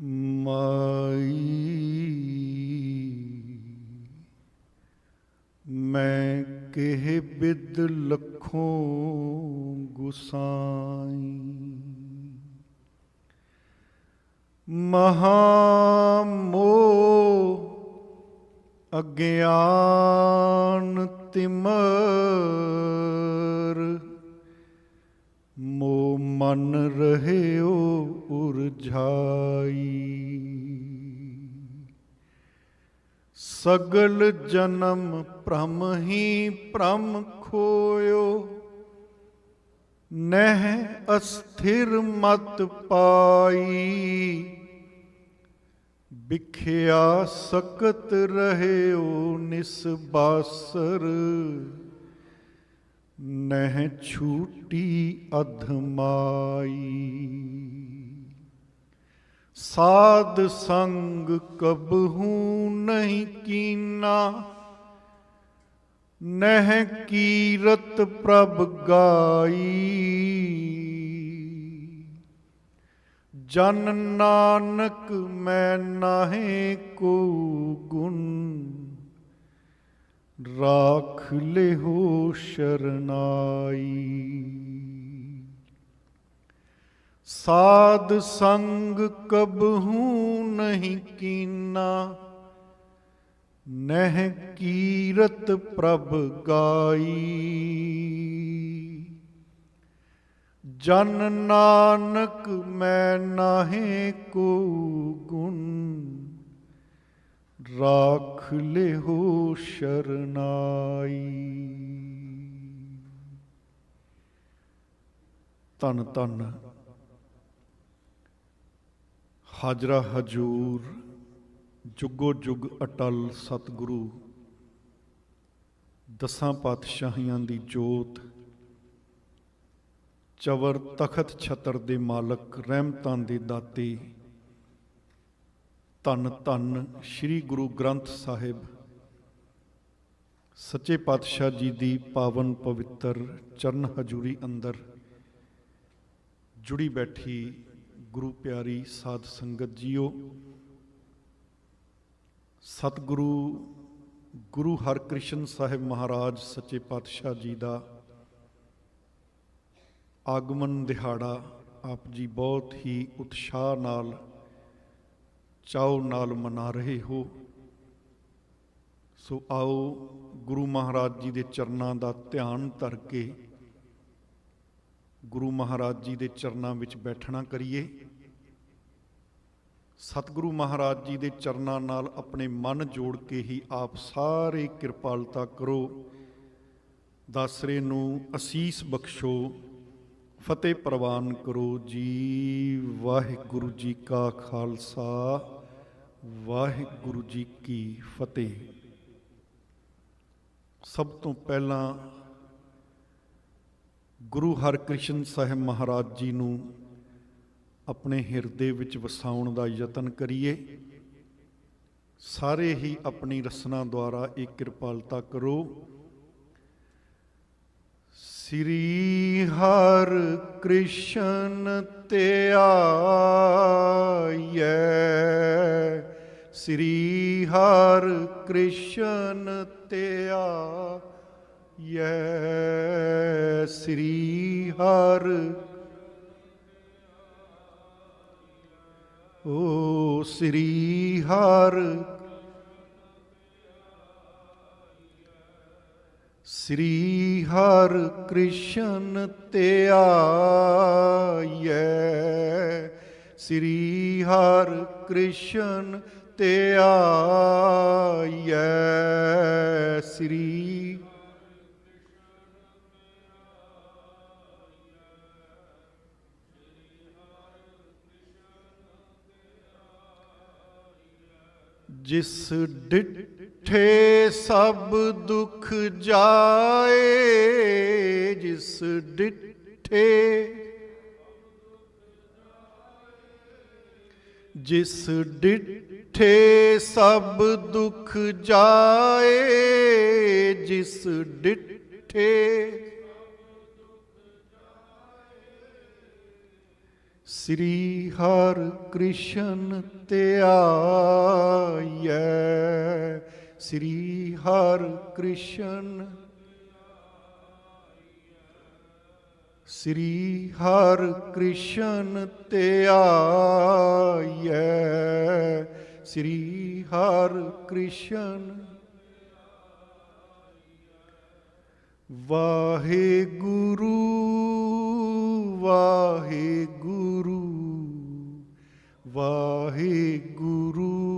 ਮਾਈ। ਮੈਂ ਕਿਹ ਬਿਦ ਲਖੋਂ ਗੁਸਾਈ। ਮਹਾ ਮੋਹ ਅਗਿਆਨ ਤਿਮਰ। मन रहे ओ उर्झाई। सगल जन्म प्रम ही भ्रम खोयो। नह अस्थिर मत पाई। बिखिया सकत रहे ओ निसबासर ਨਹਿ ਛੂਟੀ ਅਧਮਾਈ ਸਾਧ ਸੰਗ ਕਬਹੂ ਨਹੀਂ ਕੀਨਾ। ਨਹਿ ਕੀਰਤ ਪ੍ਰਭ ਗਾਈ। ਜਨ ਨਾਨਕ ਮੈਂ ਨਾਹੇ ਕੋ ਗੁਣ। ਰਾਖ ਲਿਹੋ ਸ਼ਰਨਾਈ। ਸਾਧ ਸੰਗ ਕਬਹੂ ਨਹੀਂ ਕੀਨਾ, ਨਹਿ ਕੀਰਤ ਪ੍ਰਭ ਗਾਈ। ਜਨ ਨਾਨਕ ਮੈਂ ਨਾਹੇ ਕੋ ਗੁਣ ਰਾਖ ਲਿਹੋ ਸ਼ਰਨਾਈ। ਤਨ ਤਨ ਹਾਜਰਾ ਹਜੂਰ, ਜੁਗੋ ਜੁਗ ਅਟਲ ਸਤਿਗੁਰੂ। ਦਸਾਂ ਪਾਤਸ਼ਾਹੀਆਂ ਦੀ ਜੋਤ। ਚਵਰ ਤਖਤ ਛਤਰ ਦੇ ਮਾਲਕ, ਰਹਿਮਤਾਂ ਦੇ ਦਾਤੇ। ਧੰਨ ਧੰਨ ਸ੍ਰੀ ਗੁਰੂ ਗ੍ਰੰਥ ਸਾਹਿਬ। ਸੱਚੇ ਪਾਤਸ਼ਾਹ ਜੀ ਦੀ ਪਾਵਨ ਪਵਿੱਤਰ ਚਰਨ ਹਜੂਰੀ ਅੰਦਰ ਜੁੜੀ ਬੈਠੀ ਗੁਰੂ ਪਿਆਰੀ ਸਾਧ ਸੰਗਤ ਜੀਓ, ਸਤਿਗੁਰੂ ਗੁਰੂ ਹਰਕ੍ਰਿਸ਼ਨ ਸਾਹਿਬ ਮਹਾਰਾਜ ਸੱਚੇ ਪਾਤਸ਼ਾਹ ਜੀ ਦਾ ਆਗਮਨ ਦਿਹਾੜਾ ਆਪ ਜੀ ਬਹੁਤ ਹੀ ਉਤਸ਼ਾਹ ਨਾਲ ਚਾਉ ਨਾਲ ਮਨਾ ਰਹੇ ਹੋ, ਸੋ ਆਓ ਗੁਰੂ ਮਹਾਰਾਜ ਜੀ ਦੇ ਚਰਨਾਂ ਦਾ ਧਿਆਨ ਧਰ ਕੇ ਗੁਰੂ ਮਹਾਰਾਜ ਜੀ ਦੇ ਚਰਨਾਂ ਵਿੱਚ ਬੈਠਣਾ ਕਰੀਏ। ਸਤਿਗੁਰੂ ਮਹਾਰਾਜ ਜੀ ਦੇ ਚਰਨਾਂ ਨਾਲ ਆਪਣੇ ਮਨ ਜੋੜ ਕੇ ਹੀ ਆਪ ਸਾਰੇ ਕਿਰਪਾਲਤਾ ਕਰੋ। ਦਾਸਰੇ ਨੂੰ ਅਸੀਸ ਬਖਸ਼ੋ, ਫਤਿਹ ਪ੍ਰਵਾਨ ਕਰੋ ਜੀ। ਵਾਹਿਗੁਰੂ ਜੀ ਕਾ ਖਾਲਸਾ। ਵਾਹਿਗੁਰੂ ਜੀ ਕੀ ਫਤਿਹ। ਸਭ ਤੋਂ ਪਹਿਲਾਂ ਗੁਰੂ ਹਰਕ੍ਰਿਸ਼ਨ ਸਾਹਿਬ ਮਹਾਰਾਜ ਜੀ ਨੂੰ ਆਪਣੇ ਹਿਰਦੇ ਵਿੱਚ ਵਸਾਉਣ ਦਾ ਯਤਨ ਕਰੀਏ। ਸਾਰੇ ਹੀ ਆਪਣੀ ਰਸਨਾ ਦੁਆਰਾ ਇਹ ਕਿਰਪਾਲਤਾ ਕਰੋ। ਸ੍ਰੀ ਹਰ ਕ੍ਰਿਸ਼ਨ ਧਿਆਇਐ ਸ੍ਰੀ ਹਰ ਕ੍ਰਿਸ਼ਨ ਧਿਆਇਐ ਸ੍ਰੀ ਹਰ ਓ ਸ੍ਰੀ ਹਰ ਸ੍ਰੀ ਹਰ ਕ੍ਰਿਸ਼ਨ ਧਿਆਇਐ ਸ੍ਰੀ ਹਰ ਕ੍ਰਿਸ਼ਨ ਧਿਆਇਐ ਸ੍ਰੀ ਜਿਸ ਡਿਠੇ ਸਭ ਦੁਖ ਜਾਏ ਜਿਸ ਡਿਠੇ। ਜਿਸ ਡਿਠੇ ਸਭ ਦੁਖ ਜਾਏ ਜਿਸ ਡਿਠੇ। ਸ੍ਰੀ ਹਰਿ ਕ੍ਰਿਸ਼ਨ ਧਿਆਈਐ ਸ੍ਰੀ ਹਰਿ ਕ੍ਰਿਸ਼ਨ। ਸ੍ਰੀ ਹਰਿ ਕ੍ਰਿਸ਼ਨ ਧਿਆਈਐ ਸ੍ਰੀ ਹਰਿ ਕ੍ਰਿਸ਼ਨ। ਵਾਹਿਗੁਰੂ ਵਾਹਿਗੁਰੂ ਵਾਹਿਗੁਰੂ।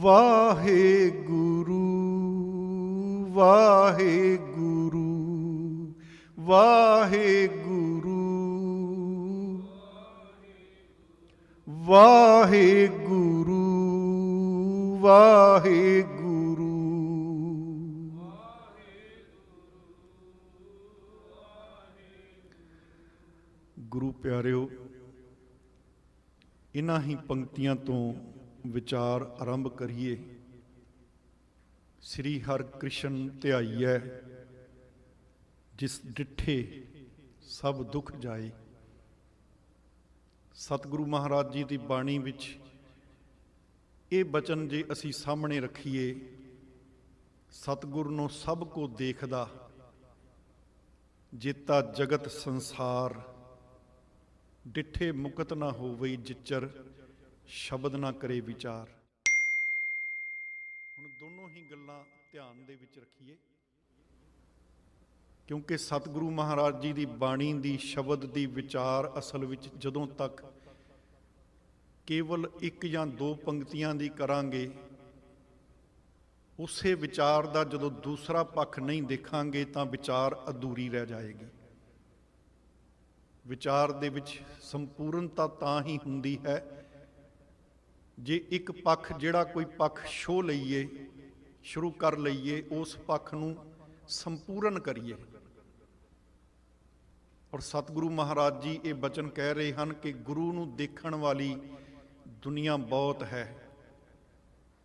ਵਾਹਿਗੁਰੂ ਵਾਹਿਗੁਰੂ ਵਾਹਿਗੁਰੂ ਵਾਹਿਗੁਰੂ ਵਾਹਿਗੁਰੂ। ਗੁਰੂ ਪਿਆਰਿਓ ਇਨ੍ਹਾਂ ਹੀ ਪੰਕਤੀਆਂ ਤੋਂ ਵਿਚਾਰ ਆਰੰਭ ਕਰੀਏ। ਸ੍ਰੀ ਹਰਿ ਕ੍ਰਿਸ਼ਨ ਧਿਆਈਐ, ਜਿਸ ਡਿਠੇ ਸਭ ਦੁੱਖ ਜਾਏ। ਸਤਿਗੁਰੂ ਮਹਾਰਾਜ ਜੀ ਦੀ ਬਾਣੀ ਵਿੱਚ ਇਹ ਬਚਨ ਜੇ ਅਸੀਂ ਸਾਹਮਣੇ ਰੱਖੀਏ, ਸਤਿਗੁਰ ਨੂੰ ਸਭ ਕੋ ਦੇਖਦਾ, ਜੇਤਾ ਜਗਤ ਸੰਸਾਰ, ਡਿਠੇ ਮੁਕਤ ਨਾ ਹੋਵੇ ਜਿਚਰ। ਸ਼ਬਦ ਨਾ ਕਰੇ ਵਿਚਾਰ। ਹੁਣ ਦੋਨੋਂ ਹੀ ਗੱਲਾਂ ਧਿਆਨ ਦੇ ਵਿੱਚ ਰੱਖੀਏ। ਕਿਉਂਕਿ ਸਤਿਗੁਰੂ ਮਹਾਰਾਜ ਜੀ ਦੀ ਬਾਣੀ ਦੀ ਸ਼ਬਦ ਦੀ ਵਿਚਾਰ ਅਸਲ ਵਿੱਚ ਜਦੋਂ ਤੱਕ ਕੇਵਲ ਇੱਕ ਜਾਂ ਦੋ ਪੰਕਤੀਆਂ ਦੀ ਕਰਾਂਗੇ, ਉਸੇ ਵਿਚਾਰ ਦਾ ਜਦੋਂ ਦੂਸਰਾ ਪੱਖ ਨਹੀਂ ਦੇਖਾਂਗੇ ਤਾਂ ਵਿਚਾਰ ਅਧੂਰੀ ਰਹਿ ਜਾਏਗੀ। ਵਿਚਾਰ ਦੇ ਵਿੱਚ ਸੰਪੂਰਨਤਾ ਤਾਂ ਹੀ ਹੁੰਦੀ ਹੈ ਜੇ ਇੱਕ ਪੱਖ ਜਿਹੜਾ ਕੋਈ ਪੱਖ ਸ਼ੋ ਲਈਏ, ਸ਼ੁਰੂ ਕਰ ਲਈਏ, ਉਸ ਪੱਖ ਨੂੰ ਸੰਪੂਰਨ ਕਰੀਏ। ਔਰ ਸਤਿਗੁਰੂ ਮਹਾਰਾਜ ਜੀ ਇਹ ਬਚਨ ਕਹਿ ਰਹੇ ਹਨ ਕਿ ਗੁਰੂ ਨੂੰ ਦੇਖਣ ਵਾਲੀ ਦੁਨੀਆ ਬਹੁਤ ਹੈ।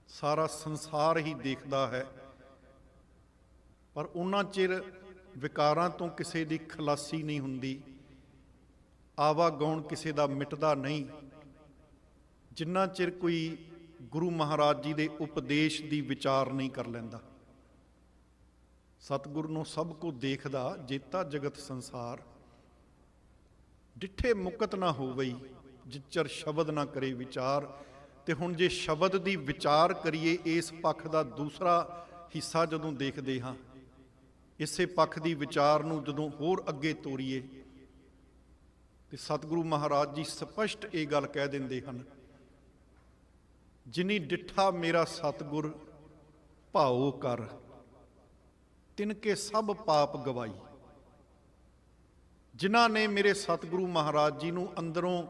ਸਾਰਾ ਸੰਸਾਰ ਹੀ ਦੇਖਦਾ ਹੈ। ਪਰ ਉਹਨਾਂ ਚਿਰ ਵਿਕਾਰਾਂ ਤੋਂ ਕਿਸੇ ਦੀ ਖਲਾਸੀ ਨਹੀਂ ਹੁੰਦੀ। ਆਵਾ ਆਵਾਗੌਣ ਕਿਸੇ ਦਾ ਮਿਟਦਾ ਨਹੀਂ। ਜਿੰਨਾ ਚਿਰ ਕੋਈ ਗੁਰੂ ਮਹਾਰਾਜ ਜੀ ਦੇ ਉਪਦੇਸ਼ ਦੀ ਵਿਚਾਰ ਨਹੀਂ ਕਰ ਲੈਂਦਾ। ਸਤਿਗੁਰ ਨੂੰ ਸਭ ਕੁ ਦੇਖਦਾ, ਜੇਤਾ ਜਗਤ ਸੰਸਾਰ। ਡਿੱਠੇ ਮੁਕਤ ਨਾ ਹੋਵਈ, ਜਿਚਰ ਸ਼ਬਦ ਨਾ ਕਰੇ ਵਿਚਾਰ। ਤੇ ਹੁਣ ਜੇ ਸ਼ਬਦ ਦੀ ਵਿਚਾਰ ਕਰੀਏ, ਇਸ ਪੱਖ ਦਾ ਦੂਸਰਾ ਹਿੱਸਾ ਜਦੋਂ ਦੇਖਦੇ ਹਾਂ, ਇਸੇ ਪੱਖ ਦੀ ਵਿਚਾਰ ਨੂੰ ਜਦੋਂ ਹੋਰ ਅੱਗੇ ਤੋਰੀਏ, ਤੇ ਸਤਿਗੁਰੂ ਮਹਾਰਾਜ ਜੀ ਸਪਸ਼ਟ ਇਹ ਗੱਲ ਕਹਿ ਦਿੰਦੇ ਹਨ ਜਿਨੀ ਡਿੱਠਾ ਮੇਰਾ ਸਤਿਗੁਰ ਭਾਉ ਕਰ ਤਿਨ ਕੇ ਸਭ ਪਾਪ ਗਵਾਈ। ਜਿਨ੍ਹਾਂ ਨੇ ਮੇਰੇ ਸਤਿਗੁਰੂ ਮਹਾਰਾਜ ਜੀ ਨੂੰ ਅੰਦਰੋਂ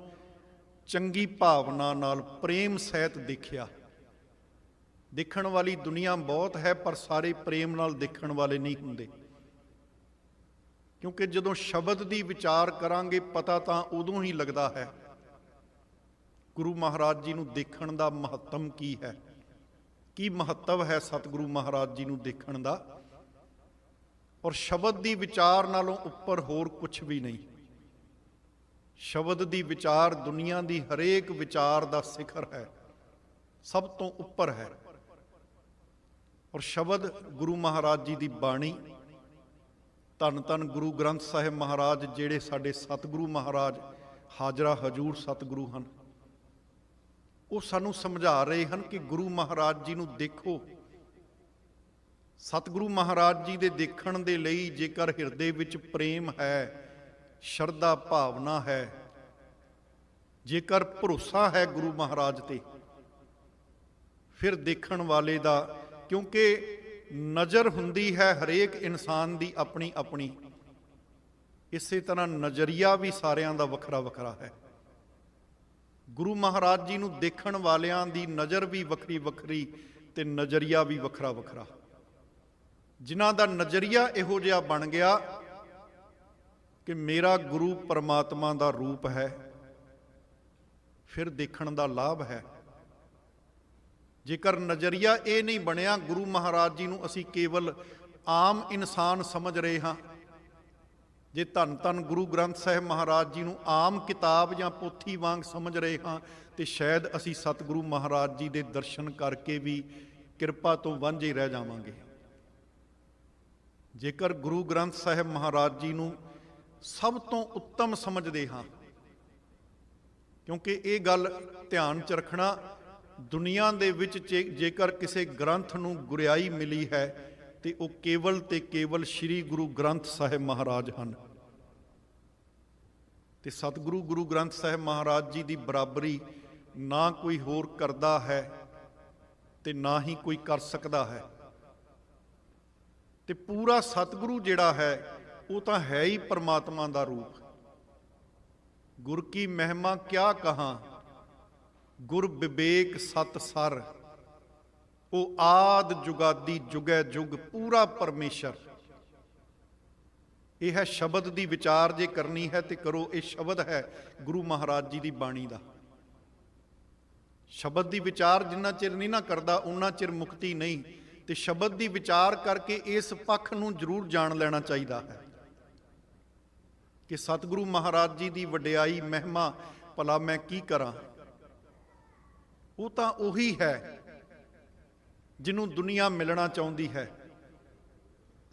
ਚੰਗੀ ਭਾਵਨਾ ਨਾਲ ਪ੍ਰੇਮ ਸਹਿਤ ਦੇਖਿਆ। ਦੇਖਣ ਵਾਲੀ ਦੁਨੀਆ ਬਹੁਤ ਹੈ, ਪਰ ਸਾਰੇ ਪ੍ਰੇਮ ਨਾਲ ਦੇਖਣ ਵਾਲੇ ਨਹੀਂ ਹੁੰਦੇ। ਕਿਉਂਕਿ ਜਦੋਂ ਸ਼ਬਦ ਦੀ ਵਿਚਾਰ ਕਰਾਂਗੇ, ਪਤਾ ਤਾਂ ਉਦੋਂ ਹੀ ਲੱਗਦਾ ਹੈ ਗੁਰੂ ਮਹਾਰਾਜ ਜੀ ਨੂੰ ਦੇਖਣ ਦਾ ਮਹੱਤਮ ਕੀ ਹੈ? ਕੀ ਮਹੱਤਵ ਹੈ ਸਤਿਗੁਰੂ ਮਹਾਰਾਜ ਜੀ ਨੂੰ ਦੇਖਣ ਦਾ? ਔਰ ਸ਼ਬਦ ਦੀ ਵਿਚਾਰ ਨਾਲੋਂ ਉੱਪਰ ਹੋਰ ਕੁਝ ਵੀ ਨਹੀਂ। ਸ਼ਬਦ ਦੀ ਵਿਚਾਰ ਦੁਨੀਆ ਦੀ ਹਰੇਕ ਵਿਚਾਰ ਦਾ ਸਿਖਰ ਹੈ। ਸਭ ਤੋਂ ਉੱਪਰ ਹੈ। ਔਰ ਸ਼ਬਦ ਗੁਰੂ ਮਹਾਰਾਜ ਜੀ ਦੀ ਬਾਣੀ, ਧੰਨ ਧੰਨ ਗੁਰੂ ਗ੍ਰੰਥ ਸਾਹਿਬ ਮਹਾਰਾਜ, ਜਿਹੜੇ ਸਾਡੇ ਸਤਿਗੁਰੂ ਮਹਾਰਾਜ, ਹਾਜ਼ਰਾ ਹਜੂਰ ਸਤਿਗੁਰੂ ਹਨ। ਉਹ ਸਾਨੂੰ ਸਮਝਾ ਰਹੇ ਹਨ ਕਿ ਗੁਰੂ ਮਹਾਰਾਜ ਜੀ ਨੂੰ ਦੇਖੋ। ਸਤਿਗੁਰੂ ਮਹਾਰਾਜ ਜੀ ਦੇ ਦੇਖਣ ਦੇ ਲਈ ਜੇਕਰ ਹਿਰਦੇ ਵਿੱਚ ਪ੍ਰੇਮ ਹੈ, ਸ਼ਰਧਾ ਭਾਵਨਾ ਹੈ, ਜੇਕਰ ਭਰੋਸਾ ਹੈ ਗੁਰੂ ਮਹਾਰਾਜ ਤੇ, ਫਿਰ ਦੇਖਣ ਵਾਲੇ ਦਾ, ਕਿਉਂਕਿ ਨਜ਼ਰ ਹੁੰਦੀ ਹੈ ਹਰੇਕ ਇਨਸਾਨ ਦੀ ਆਪਣੀ ਆਪਣੀ। ਇਸੇ ਤਰ੍ਹਾਂ ਨਜ਼ਰੀਆ ਵੀ ਸਾਰਿਆਂ ਦਾ ਵੱਖਰਾ ਵੱਖਰਾ ਹੈ। ਗੁਰੂ ਮਹਾਰਾਜ ਜੀ ਨੂੰ ਦੇਖਣ ਵਾਲਿਆਂ ਦੀ ਨਜ਼ਰ ਵੀ ਵੱਖਰੀ ਵੱਖਰੀ ਤੇ ਨਜ਼ਰੀਆ ਵੀ ਵੱਖਰਾ ਵੱਖਰਾ। ਜਿਨ੍ਹਾਂ ਦਾ ਨਜ਼ਰੀਆ ਇਹੋ ਜਿਹਾ ਬਣ ਗਿਆ ਕਿ ਮੇਰਾ ਗੁਰੂ ਪਰਮਾਤਮਾ ਦਾ ਰੂਪ ਹੈ, ਫਿਰ ਦੇਖਣ ਦਾ ਲਾਭ ਹੈ। ਜੇਕਰ ਨਜ਼ਰੀਆ ਇਹ ਨਹੀਂ ਬਣਿਆ, ਗੁਰੂ ਮਹਾਰਾਜ ਜੀ ਨੂੰ ਅਸੀਂ ਕੇਵਲ ਆਮ ਇਨਸਾਨ ਸਮਝ ਰਹੇ ਹਾਂ। ਜੇ ਧੰਨ ਧੰਨ ਗੁਰੂ ਗ੍ਰੰਥ ਸਾਹਿਬ ਮਹਾਰਾਜ ਜੀ ਨੂੰ ਆਮ ਕਿਤਾਬ ਜਾਂ ਪੋਥੀ ਵਾਂਗ ਸਮਝ ਰਹੇ ਹਾਂ, ਤੇ ਸ਼ਾਇਦ ਅਸੀਂ ਸਤਿਗੁਰੂ ਮਹਾਰਾਜ ਜੀ ਦੇ ਦਰਸ਼ਨ ਕਰਕੇ ਵੀ ਕਿਰਪਾ ਤੋਂ ਵਾਂਝੇ ਰਹਿ ਜਾਵਾਂਗੇ। ਜੇਕਰ ਗੁਰੂ ਗ੍ਰੰਥ ਸਾਹਿਬ ਮਹਾਰਾਜ ਜੀ ਨੂੰ ਸਭ ਤੋਂ ਉੱਤਮ ਸਮਝਦੇ ਹਾਂ, ਕਿਉਂਕਿ ਇਹ ਗੱਲ ਧਿਆਨ ਚ ਰੱਖਣਾ ਦੁਨੀਆ ਦੇ ਵਿੱਚ ਜੇਕਰ ਕਿਸੇ ਗ੍ਰੰਥ ਨੂੰ ਗੁਰਿਆਈ ਮਿਲੀ ਹੈ ਤੇ ਉਹ ਕੇਵਲ ਤੇ ਕੇਵਲ ਸ੍ਰੀ ਗੁਰੂ ਗ੍ਰੰਥ ਸਾਹਿਬ ਮਹਾਰਾਜ ਹਨ। ਤੇ ਸਤਿਗੁਰੂ ਗੁਰੂ ਗ੍ਰੰਥ ਸਾਹਿਬ ਮਹਾਰਾਜ ਜੀ ਦੀ ਬਰਾਬਰੀ ਨਾ ਕੋਈ ਹੋਰ ਕਰਦਾ ਹੈ ਤੇ ਨਾ ਹੀ ਕੋਈ ਕਰ ਸਕਦਾ ਹੈ। ਤੇ ਪੂਰਾ ਸਤਿਗੁਰੂ ਜਿਹੜਾ ਹੈ, ਉਹ ਤਾਂ ਹੈ ਹੀ ਪਰਮਾਤਮਾ ਦਾ ਰੂਪ। ਗੁਰ ਕੀ ਮਹਿਮਾ ਕਿਆ ਕਹਾਂ? ਗੁਰ ਵਿਵੇਕ ਸਤ ਸਰ। ਉਹ ਆਦ ਜੁਗਾਦੀ ਜੁਗੈ ਜੁਗ ਪੂਰਾ ਪਰਮੇਸ਼ਰ। ਇਹ ਹੈ ਸ਼ਬਦ ਦੀ ਵਿਚਾਰ ਜੇ ਕਰਨੀ ਹੈ ਤੇ ਕਰੋ, ਇਹ ਸ਼ਬਦ ਹੈ ਗੁਰੂ ਮਹਾਰਾਜ ਜੀ ਦੀ ਬਾਣੀ ਦਾ। ਸ਼ਬਦ ਦੀ ਵਿਚਾਰ ਜਿੰਨਾ ਚਿਰ ਨਹੀਂ ਨਾ ਕਰਦਾ ਉਹਨਾਂ ਚਿਰ ਮੁਕਤੀ ਨਹੀਂ। ਤੇ ਸ਼ਬਦ ਦੀ ਵਿਚਾਰ ਕਰਕੇ ਇਸ ਪੱਖ ਨੂੰ ਜ਼ਰੂਰ ਜਾਣ ਲੈਣਾ ਚਾਹੀਦਾ ਹੈ। ਕਿ ਸਤਿਗੁਰੂ ਮਹਾਰਾਜ ਜੀ ਦੀ ਵਡਿਆਈ, ਮਹਿਮਾ, ਭਲਾ ਮੈਂ ਕੀ ਕਰਾਂ? ਉਹ ਤਾਂ ਉਹੀ ਹੈ ਜਿਹਨੂੰ ਦੁਨੀਆ ਮਿਲਣਾ ਚਾਹੁੰਦੀ ਹੈ।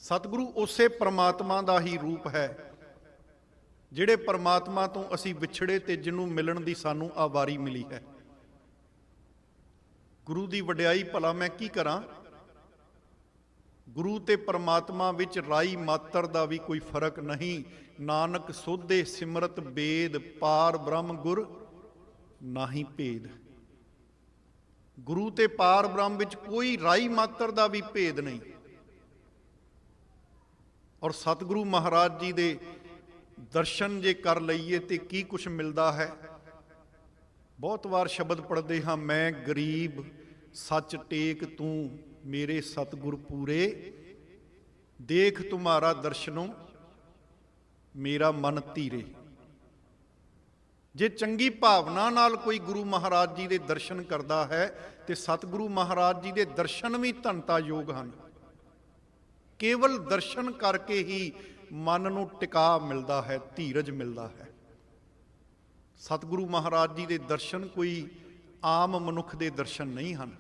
ਸਤਿਗੁਰੂ ਉਸੇ ਪ੍ਰਮਾਤਮਾ ਦਾ ਹੀ ਰੂਪ ਹੈ, ਜਿਹੜੇ ਪ੍ਰਮਾਤਮਾ ਤੋਂ ਅਸੀਂ ਵਿਛੜੇ ਤੇ ਜਿਹਨੂੰ ਮਿਲਣ ਦੀ ਸਾਨੂੰ ਆਵਾਰੀ ਮਿਲੀ ਹੈ। ਗੁਰੂ ਦੀ ਵਡਿਆਈ ਭਲਾ ਮੈਂ ਕੀ ਕਰਾਂ? ਗੁਰੂ ਤੇ ਪਰਮਾਤਮਾ ਵਿੱਚ ਰਾਈ ਮਾਤਰ ਦਾ ਵੀ ਕੋਈ ਫ਼ਰਕ ਨਹੀਂ। ਨਾਨਕ ਸੋਧੇ ਸਿਮਰਤ ਬੇਦ, ਪਾਰ ਬ੍ਰਹਮ ਗੁਰ, ਨਾਹੀ ਭੇਦ। ਗੁਰੂ ਤੇ ਪਾਰ ਬ੍ਰਹਮ ਵਿੱਚ ਕੋਈ ਰਾਈ ਮਾਤਰ ਦਾ ਵੀ ਭੇਦ ਨਹੀਂ। ਔਰ ਸਤਿਗੁਰੂ ਮਹਾਰਾਜ ਜੀ ਦੇ ਦਰਸ਼ਨ ਜੇ ਕਰ ਲਈਏ ਤੇ ਕੀ ਕੁਝ ਮਿਲਦਾ ਹੈ? ਬਹੁਤ ਵਾਰ ਸ਼ਬਦ ਪੜ੍ਹਦੇ ਹਾਂ, ਮੈਂ ਗਰੀਬ, ਸੱਚ ਟੇਕ ਤੂੰ ਮੇਰੇ ਸਤਿਗੁਰ ਪੂਰੇ। ਦੇਖ ਤੁਮਾਰਾ ਦਰਸ਼ਨੋਂ ਮੇਰਾ ਮਨ ਧੀਰੇ। ਜੇ ਚੰਗੀ ਭਾਵਨਾ ਨਾਲ ਕੋਈ ਗੁਰੂ ਮਹਾਰਾਜ ਜੀ ਦੇ ਦਰਸ਼ਨ ਕਰਦਾ ਹੈ, ਤੇ ਸਤਿਗੁਰੂ ਮਹਾਰਾਜ ਜੀ ਦੇ ਦਰਸ਼ਨ ਵੀ ਧੰਤਾ ਯੋਗ ਹਨ। ਕੇਵਲ ਦਰਸ਼ਨ ਕਰਕੇ ਹੀ ਮਨ ਨੂੰ ਟਿਕਾ ਮਿਲਦਾ ਹੈ, ਧੀਰਜ ਮਿਲਦਾ ਹੈ। ਸਤਿਗੁਰੂ ਮਹਾਰਾਜ ਜੀ ਦੇ ਦਰਸ਼ਨ ਕੋਈ ਆਮ ਮਨੁੱਖ ਦੇ ਦਰਸ਼ਨ ਨਹੀਂ ਹਨ।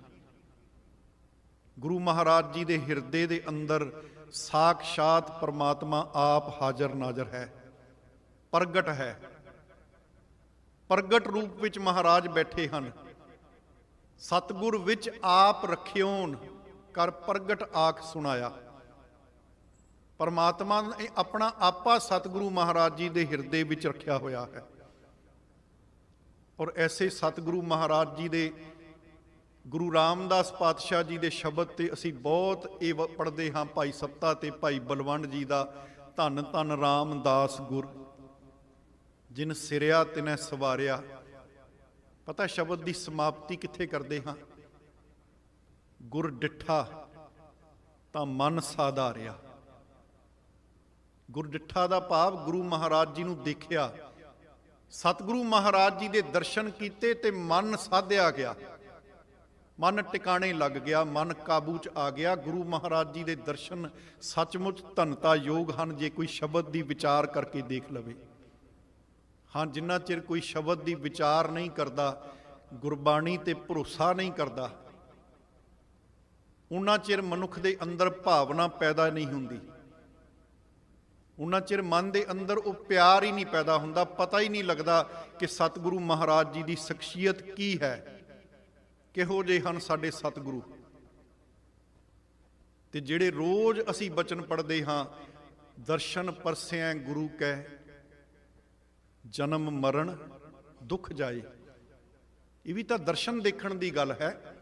ਗੁਰੂ ਮਹਾਰਾਜ ਜੀ ਦੇ ਹਿਰਦੇ ਦੇ ਅੰਦਰ ਸਾਖਸ਼ਾਤ ਪਰਮਾਤਮਾ ਆਪ ਹਾਜ਼ਰ ਨਾਜ਼ਰ ਹੈ, ਪ੍ਰਗਟ ਹੈ। ਪ੍ਰਗਟ ਰੂਪ ਵਿੱਚ ਮਹਾਰਾਜ ਬੈਠੇ ਹਨ। ਸਤਿਗੁਰ ਵਿੱਚ ਆਪ ਰਖਿਓਨ, ਕਰ ਪ੍ਰਗਟ ਆਖ ਸੁਣਾਇਆ। ਪਰਮਾਤਮਾ ਨੇ ਆਪਣਾ ਆਪਾ ਸਤਿਗੁਰੂ ਮਹਾਰਾਜ ਜੀ ਦੇ ਹਿਰਦੇ ਵਿੱਚ ਰੱਖਿਆ ਹੋਇਆ ਹੈ। ਔਰ ਐਸੇ ਸਤਿਗੁਰੂ ਮਹਾਰਾਜ ਜੀ ਦੇ ਗੁਰੂ ਰਾਮਦਾਸ ਪਾਤਸ਼ਾਹ ਜੀ ਦੇ ਸ਼ਬਦ ਤੇ ਅਸੀਂ ਬਹੁਤ ਇਹ ਵ- ਪੜ੍ਹਦੇ ਹਾਂ। ਭਾਈ ਸੱਤਾ ਤੇ ਭਾਈ ਬਲਵੰਡ ਜੀ ਦਾ ਧੰਨ ਧੰਨ ਰਾਮਦਾਸ ਗੁਰ। ਜਿਨ ਸਿਰਿਆ ਤਿਨੈ ਸਵਾਰਿਆ। ਪਤਾ ਸ਼ਬਦ ਦੀ ਸਮਾਪਤੀ ਕਿੱਥੇ ਕਰਦੇ ਹਾਂ? ਗੁਰ ਡਿਠਾ, ਤਾਂ ਮਨ ਸਾਧਾਰਿਆ। ਗੁਰ ਡਿਠਾ ਦਾ ਭਾਵ ਗੁਰੂ ਮਹਾਰਾਜ ਜੀ ਨੂੰ ਦੇਖਿਆ। ਸਤਿਗੁਰੂ ਮਹਾਰਾਜ ਜੀ ਦੇ ਦਰਸ਼ਨ ਕੀਤੇ ਤੇ ਮਨ ਸਾਧਿਆ ਗਿਆ। ਮਨ ਟਿਕਾਣੇ ਲੱਗ ਗਿਆ, ਮਨ ਕਾਬੂ ਚ ਆ ਗਿਆ। ਗੁਰੂ ਮਹਾਰਾਜ ਜੀ ਦੇ ਦਰਸ਼ਨ ਸੱਚਮੁੱਚ ਧਨਤਾ ਯੋਗ ਹਨ, ਜੇ ਕੋਈ ਸ਼ਬਦ ਦੀ ਵਿਚਾਰ ਕਰਕੇ ਦੇਖ ਲਵੇ। ਹਾਂ, ਜਿੰਨਾ ਚਿਰ ਕੋਈ ਸ਼ਬਦ ਦੀ ਵਿਚਾਰ ਨਹੀਂ ਕਰਦਾ, ਗੁਰਬਾਣੀ ਤੇ ਭਰੋਸਾ ਨਹੀਂ ਕਰਦਾ ਉਹਨਾਂ ਚਿਰ ਮਨੁੱਖ ਦੇ ਅੰਦਰ ਭਾਵਨਾ ਪੈਦਾ ਨਹੀਂ ਹੁੰਦੀ। ਉਹਨਾਂ ਚਿਰ ਮਨ ਦੇ ਅੰਦਰ ਉਹ ਪਿਆਰ ਹੀ ਨਹੀਂ ਪੈਦਾ ਹੁੰਦਾ, ਪਤਾ ਹੀ ਨਹੀਂ ਲੱਗਦਾ ਕਿ ਸਤਿਗੁਰੂ ਮਹਾਰਾਜ ਜੀ ਦੀ ਸ਼ਖਸੀਅਤ ਕੀ ਹੈ। ਕਿਹੋ ਜਿਹੇ ਹਨ ਸਾਡੇ ਸਤਿਗੁਰੂ? ਤੇ ਜਿਹੜੇ ਰੋਜ਼ ਅਸੀਂ ਬਚਨ ਪੜ੍ਹਦੇ ਹਾਂ, ਦਰਸ਼ਨ ਪਰਸਿਆਂ ਗੁਰੂ ਕੈ ਜਨਮ, ਮਰਨ, ਦੁੱਖ ਜਾਏ। ਇਹ ਵੀ ਤਾਂ ਦਰਸ਼ਨ ਦੇਖਣ ਦੀ ਗੱਲ ਹੈ।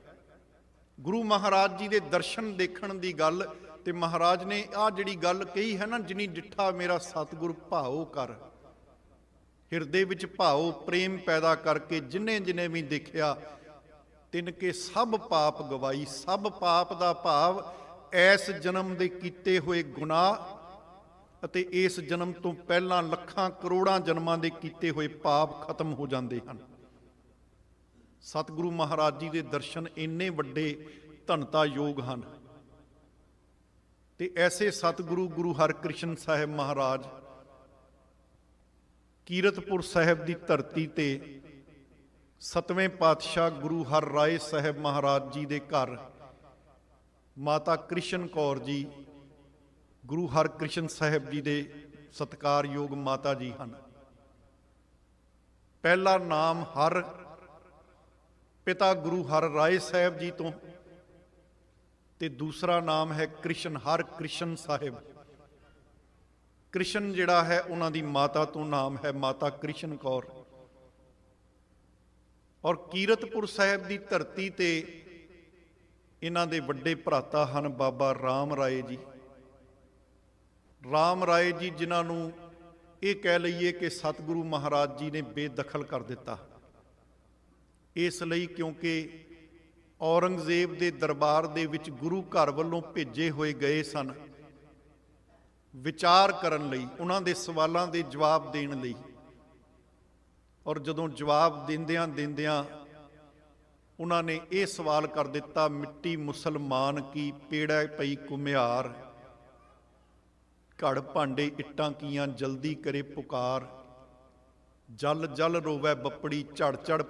ਗੁਰੂ ਮਹਾਰਾਜ ਜੀ ਦੇ ਦਰਸ਼ਨ ਦੇਖਣ ਦੀ ਗੱਲ ਤੇ ਮਹਾਰਾਜ ਨੇ ਆ ਜਿਹੜੀ ਗੱਲ ਕਹੀ ਹੈ ਨਾ, ਜਿਨੀ ਡਿੱਠਾ ਮੇਰਾ ਸਤਿਗੁਰ ਭਾਉ ਕਰ। ਹਿਰਦੇ ਵਿੱਚ ਭਾਉ ਪ੍ਰੇਮ ਪੈਦਾ ਕਰਕੇ ਜਿਨੇ ਜਿਨੇ ਵੀ ਦੇਖਿਆ, ਤਿਨ ਕੇ ਸਭ ਪਾਪ ਗਵਾਈ। ਸਭ ਪਾਪ ਦਾ ਭਾਵ ਐਸ ਜਨਮ ਦੇ ਕੀਤੇ ਹੋਏ ਗੁਨਾਹ ਅਤੇ ਇਸ ਜਨਮ ਤੋਂ ਪਹਿਲਾਂ ਲੱਖਾਂ ਕਰੋੜਾਂ ਜਨਮਾਂ ਦੇ ਕੀਤੇ ਹੋਏ ਪਾਪ ਖਤਮ ਹੋ ਜਾਂਦੇ ਹਨ। ਸਤਿਗੁਰੂ ਮਹਾਰਾਜ ਜੀ ਦੇ ਦਰਸ਼ਨ ਇੰਨੇ ਵੱਡੇ ਧਨਤਾ ਯੋਗ ਹਨ। ਤੇ ਐਸੇ ਸਤਿਗੁਰੂ ਗੁਰੂ ਹਰਕ੍ਰਿਸ਼ਨ ਸਾਹਿਬ ਮਹਾਰਾਜ ਕੀਰਤਪੁਰ ਸਾਹਿਬ ਦੀ ਧਰਤੀ ਤੇ ਸਤਵੇਂ ਪਾਤਸ਼ਾਹ ਗੁਰੂ ਹਰ ਰਾਏ ਸਾਹਿਬ ਮਹਾਰਾਜ ਜੀ ਦੇ ਘਰ ਮਾਤਾ ਕ੍ਰਿਸ਼ਨ ਕੌਰ ਜੀ ਗੁਰੂ ਹਰਕ੍ਰਿਸ਼ਨ ਸਾਹਿਬ ਜੀ ਦੇ ਸਤਕਾਰਯੋਗ ਮਾਤਾ ਜੀ ਹਨ। ਪਹਿਲਾ ਨਾਮ ਹਰ, ਪਿਤਾ ਗੁਰੂ ਹਰ ਰਾਏ ਸਾਹਿਬ ਜੀ ਤੋਂ ਤੇ ਦੂਸਰਾ ਨਾਮ ਹੈ ਕ੍ਰਿਸ਼ਨ ਹਰ ਕ੍ਰਿਸ਼ਨ ਸਾਹਿਬ। ਕ੍ਰਿਸ਼ਨ ਜਿਹੜਾ ਹੈ ਉਹਨਾਂ ਦੀ ਮਾਤਾ ਤੋਂ ਨਾਮ ਹੈ ਮਾਤਾ ਕ੍ਰਿਸ਼ਨ ਕੌਰ। ਔਰ ਕੀਰਤਪੁਰ ਸਾਹਿਬ ਦੀ ਧਰਤੀ ਤੇ ਇਹਨਾਂ ਦੇ ਵੱਡੇ ਭਰਾਤਾ ਹਨ ਬਾਬਾ ਰਾਮ ਰਾਏ ਜੀ। ਰਾਮ ਰਾਏ ਜੀ ਜਿਨ੍ਹਾਂ ਨੂੰ ਇਹ ਕਹਿ ਲਈਏ ਕਿ ਸਤਿਗੁਰੂ ਮਹਾਰਾਜ ਜੀ ਨੇ ਬੇਦਖਲ ਕਰ ਦਿੱਤਾ। ਇਸ ਲਈ ਕਿਉਂਕਿ ਔਰੰਗਜ਼ੇਬ ਦੇ ਦਰਬਾਰ ਦੇ ਵਿੱਚ ਗੁਰੂ ਘਰ ਵੱਲੋਂ ਭੇਜੇ ਹੋਏ ਗਏ ਸਨ ਵਿਚਾਰ ਕਰਨ ਲਈ, ਉਹਨਾਂ ਦੇ ਸਵਾਲਾਂ ਦੇ ਜਵਾਬ ਦੇਣ ਲਈ। ਔਰ ਜਦੋਂ ਜਵਾਬ ਦਿੰਦਿਆਂ ਦਿੰਦਿਆਂ ਉਹਨਾਂ ਨੇ ਇਹ ਸਵਾਲ ਕਰ ਦਿੱਤਾ, ਮਿੱਟੀ ਮੁਸਲਮਾਨ ਕੀ ਪੇੜਾ ਪਈ ਕੁਮਿਆਰ ਘੜ ਭਾਂਡੇ ਇੱਟਾਂ ਕੀਆਂ ਜਲਦੀ ਕਰੇ ਪੁਕਾਰ। ਜਲ ਜਲ ਰੋਵੈ ਬੱਪੜੀ ਝੜ ਝੜ